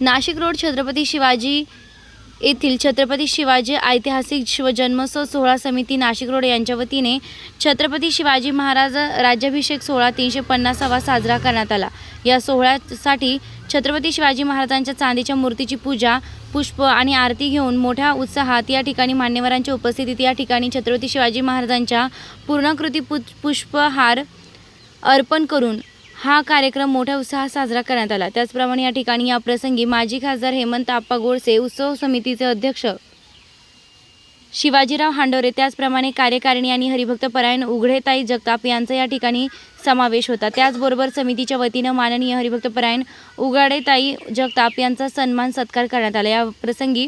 Nashik road Chhatrapati Shivaji येथील छत्रपती शिवाजी ऐतिहासिक शिवजन्मोत्सव सोहळा समिती नाशिक रोड यांच्या वतीने छत्रपती शिवाजी महाराज राज्याभिषेक सोहळा तीनशे पन्नासावा साजरा करण्यात आला. या सोहळ्यासाठी छत्रपती शिवाजी महाराजांच्या चांदीच्या मूर्तीची पूजा पुष्प आणि आरती घेऊन मोठ्या उत्साहात या ठिकाणी मान्यवरांच्या उपस्थितीत या ठिकाणी छत्रपती शिवाजी महाराजांच्या पूर्णाकृती पु पुष्पहार अर्पण करून हा कार्यक्रम मोठ्या उत्साहात साजरा करण्यात आला. त्याचप्रमाणे या ठिकाणी या प्रसंगी माजी खासदार हेमंत आप्पा गोडसे उत्सव समितीचे अध्यक्ष शिवाजीराव हांडोरे त्याचप्रमाणे कार्यकारिणी आणि हरिभक्त परायण उघडेताई जगताप यांचा या ठिकाणी समावेश होता. त्याचबरोबर समितीच्या वतीनं माननीय हरिभक्त परायण उघाडेताई जगताप यांचा सन्मान सत्कार करण्यात आला. या प्रसंगी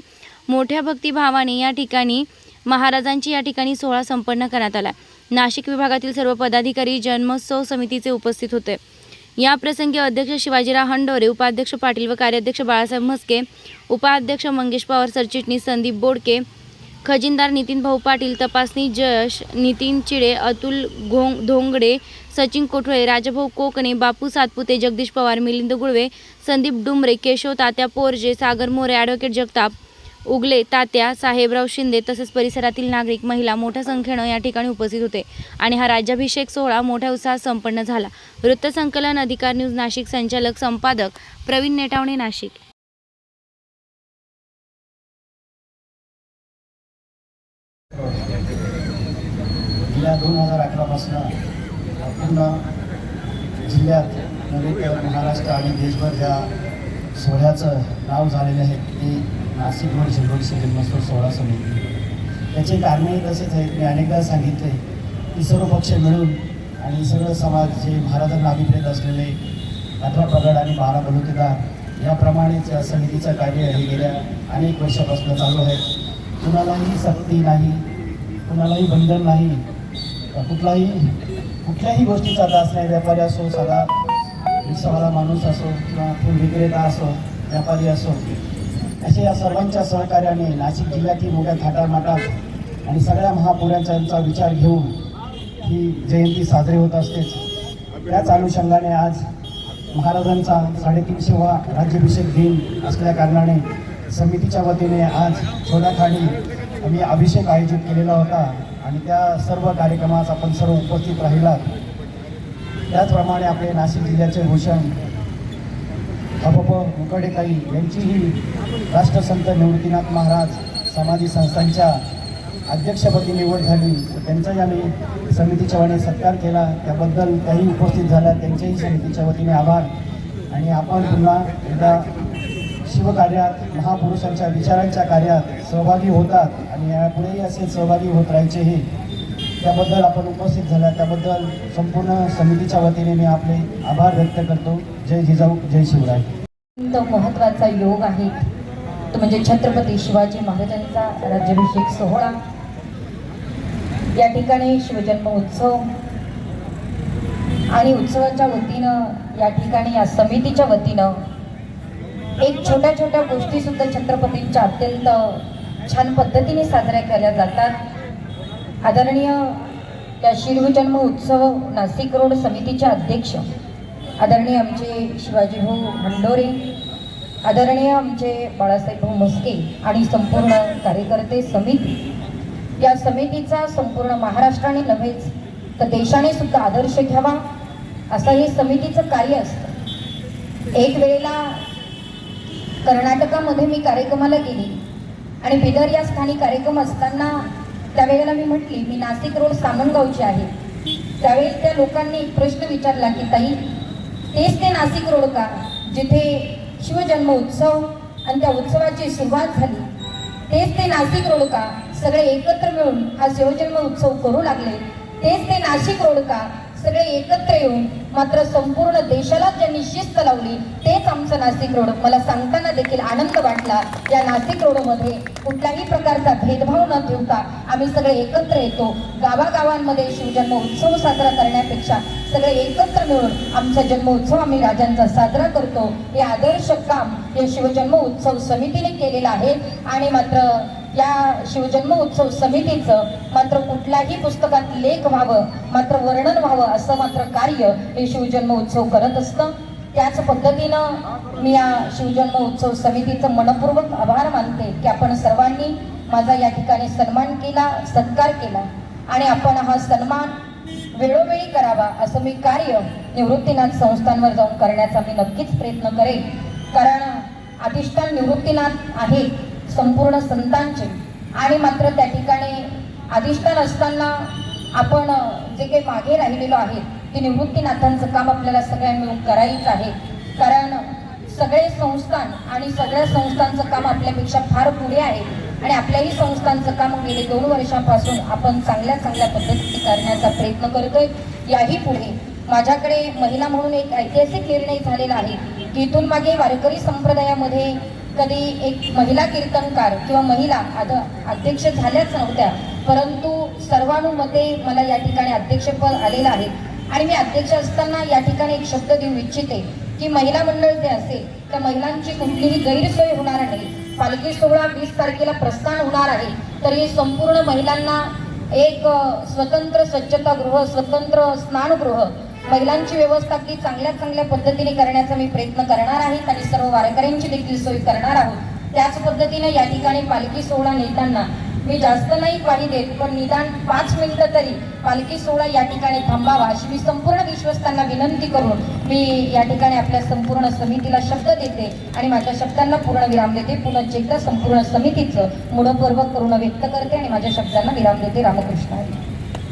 मोठ्या भक्तिभावाने या ठिकाणी महाराजांची या ठिकाणी सोहळा संपन्न करण्यात आला. नाशिक विभागातील सर्व पदाधिकारी जन्मोत्सव समितीचे उपस्थित होते. याप्रसंगी अध्यक्ष शिवाजीराव हंडोरे उपाध्यक्ष पाटील व कार्याध्यक्ष बाळासाहेब म्हस्के उपाध्यक्ष मंगेश पवार सरचिटणीस संदीप बोडके खजिनदार नितीन भाऊ पाटील तपासणी जश नितीन चिडे अतुल घोंग धोंगडे सचिन कोठळे राजभाऊ कोकणे बापू सातपुते जगदीश पवार मिलिंद गुळवे संदीप डुमरे केशव तात्या पोरजे सागर मोरे ॲडव्होकेट जगताप उगले तात्या साहेबराव शिंदे तसेच परिसरातील नागरिक महिला मोठ्या संख्येनं या ठिकाणी उपस्थित होते आणि हा राज्याभिषेक सोहळा मोठ्या उत्साहात संपन्न झाला. वृत्तसंकलन अधिकार न्यूज नाशिक संचालक संपादक प्रवीण नेटावणे नाशिक. गेल्या दोन हजार अकरापासून पूर्ण जिल्ह्यात नव्हे तर महाराष्ट्र आणि देशभर ज्या सोहळ्याचं नाव झालेलं आहे. ते नाशिक रोड झिरोडशी जन्मोत्सव सोहळा समिती. त्याचे कारणही तसेच आहेत. मी अनेकदा सांगितले की सर्व पक्ष मिळून आणि सर्व समाज जे महाराजांना अभिप्रेत असलेले अठरा पगड आणि बारा बलुतेदार याप्रमाणेच या समितीचं कार्य हे गेल्या अनेक वर्षापासून चालू आहे. कुणालाही सक्ती नाही कुणालाही बंधन नाही कुठलाही कुठल्याही गोष्टीचा दास नाही व्यापारी असो साधा रिक्षावाला माणूस असो किंवा फुल विक्रेता असो व्यापारी असो असे या सर्वांच्या सहकार्याने नाशिक जिल्ह्यातील मोठ्या थाटामाटात आणि सगळ्या महापुरांचा विचार घेऊन ही जयंती साजरी होत असतेच. त्याच अनुषंगाने आज महाराजांचा साडेतीनशेवा राज्याभिषेक दिन असल्या कारणाने समितीच्या वतीने आज छोट्याखाली आम्ही अभिषेक आयोजित केलेला होता आणि त्या सर्व कार्यक्रमास आपण सर्व उपस्थित राहिलात. त्याचप्रमाणे आपले नाशिक जिल्ह्याचे भूषण हबप मुकडेताई यांचीही राष्ट्रसंत निवृत्तीनाथ महाराज समाधी संस्थांच्या अध्यक्षपदी निवड झाली. त्यांचाही आम्ही समितीच्या वतीने सत्कार केला. त्याबद्दल त्याही उपस्थित झाल्या. त्यांच्याही समितीच्या वतीने आभार. आणि आपण पुन्हा एकदा शिवकार्यात महापुरुषांच्या विचारांच्या कार्यात सहभागी होतात आणि यापुढेही असे सहभागी होत राहायचे हे त्याबद्दल आपण उपस्थित झाल्या. त्याबद्दल संपूर्ण समितीच्या वतीने मी आपले आभार व्यक्त करतो. जय जिजाऊ जय शिवराय. अत्यंत महत्त्वाचा योग आहे. तो म्हणजे छत्रपती शिवाजी महाराजांचा राज्याभिषेक सोहळा. या ठिकाणी शिवजन्म उत्सव आणि उत्सवाच्या वतीनं या ठिकाणी या समितीच्या वतीनं एक छोट्या छोट्या गोष्टी सुद्धा छत्रपतींच्या अत्यंत छान पद्धतीने साजऱ्या केल्या जातात. आदरणीय या शिवजन्म उत्सव नाशिक रोड समितीचे अध्यक्ष आदरणीय आमचे शिवाजीभाऊ हंडोरे आदरणीय आमचे बाळासाहेब भाऊ म्हस्के आणि संपूर्ण कार्यकर्ते समिती या समितीचा संपूर्ण महाराष्ट्राने नव्हेच तर देशाने सुद्धा आदर्श घ्यावा असं हे समितीचं कार्य असतं. एक वेळेला कर्नाटकामध्ये मी कार्यक्रमाला गेली आणि बिदर या स्थानी कार्यक्रम असताना त्यावेळेला मी म्हटली मी नाशिक रोड सामनगावची आहे. त्यावेळी त्या लोकांनी एक प्रश्न विचारला की ताई तेच ते नाशिक रोड का? जिथे शिवजन्म उत्सव आणि त्या उत्सवाची सुरुवात झाली. तेच ते नाशिक रोड का? सगळे एकत्र मिळून हा शिवजन्म उत्सव करू लागले. तेच ते नाशिक रोड का? सगळे एकत्र येऊन मात्र संपूर्ण देशाला ज्यांनी शिस्त लावली तेच आमचं नाशिक रोड. मला सांगताना देखील आनंद वाटला. या नाशिक रोडमध्ये कुठल्याही प्रकारचा भेदभाव न ठेवता आम्ही सगळे एकत्र येतो. गावागावांमध्ये शिवजन्म उत्सव साजरा करण्यापेक्षा सगळे एकत्र मिळून आमचा जन्मोत्सव आम्ही राजांचा साजरा करतो. हे आदर्श काम या शिवजन्म उत्सव समितीने केलेलं आहे. आणि मात्र या शिवजन्म उत्सव समितीचं मात्र कुठल्याही पुस्तकात लेख व्हावं मात्र वर्णन व्हावं असं मात्र कार्य हे शिवजन्म उत्सव करत असतं. त्याच पद्धतीनं मी या शिवजन्म उत्सव समितीचं मनपूर्वक आभार मानते की आपण सर्वांनी माझा या ठिकाणी सन्मान केला सत्कार केला आणि आपण हा सन्मान वेळोवेळी करावा असं मी कार्य निवृत्तीनाथ संस्थांवर जाऊन करण्याचा मी नक्कीच प्रयत्न करेन. कारण अधिष्ठान निवृत्तीनाथ आहे. संपूर्ण संतांचे. आणि मात्र त्या ठिकाणी अधिष्ठान असताना आपण जे काही मागे राहिलेलो आहे ते निवृत्तीनाथांचं काम आपल्याला सगळ्या मिळून करायचं आहे. कारण सगळे संस्थान आणि सगळ्या संस्थांचं काम आपल्यापेक्षा फार पुढे आहे. आणि आपल्याही संस्थांचं काम गेले दोन वर्षापासून आपण चांगल्या चांगल्या पद्धतीने करण्याचा प्रयत्न करतोय. याही पुढे माझ्याकडे महिला म्हणून एक ऐतिहासिक निर्णय झालेला आहे. की इथून मागे वारकरी संप्रदायामध्ये कधी एक महिला कीर्तनकार किंवा महिला आद अध्यक्ष झाल्याच नव्हत्या परंतु सर्वानुमते मला या ठिकाणी अध्यक्षपद आलेलं आहे. आणि मी अध्यक्ष असताना या ठिकाणी एक शब्द देऊ इच्छिते की महिला मंडळ जे असेल त्या महिलांची कुठलीही गैरसोय होणार नाही. पालखी सोहळा वीस तारखेला प्रस्थान होणार आहे. तर संपूर्ण महिलांना एक स्वतंत्र स्वच्छतागृह स्वतंत्र स्नानगृह महिलांची व्यवस्था की चांगल्या चांगल्या पद्धतीने करण्याचा मी प्रयत्न करणार आहे. आणि सर्व वारकऱ्यांची देखील सोय करणार आहोत. त्याच पद्धतीने या ठिकाणी पालखी सोहळा नेताना मी जास्त नाही पाणी देत पण निदान पाच मिनिटं तरी पालखी सोहळा या ठिकाणी थांबावा अशी मी संपूर्ण विश्वस्तांना विनंती करून मी या ठिकाणी आपल्या संपूर्ण समितीला शब्द देते आणि माझ्या शब्दांना पूर्ण विराम देते. पुन्हा एकदा संपूर्ण समितीचं मनपूर्वक करून व्यक्त करते आणि माझ्या शब्दांना विराम देते. रामकृष्ण हरी.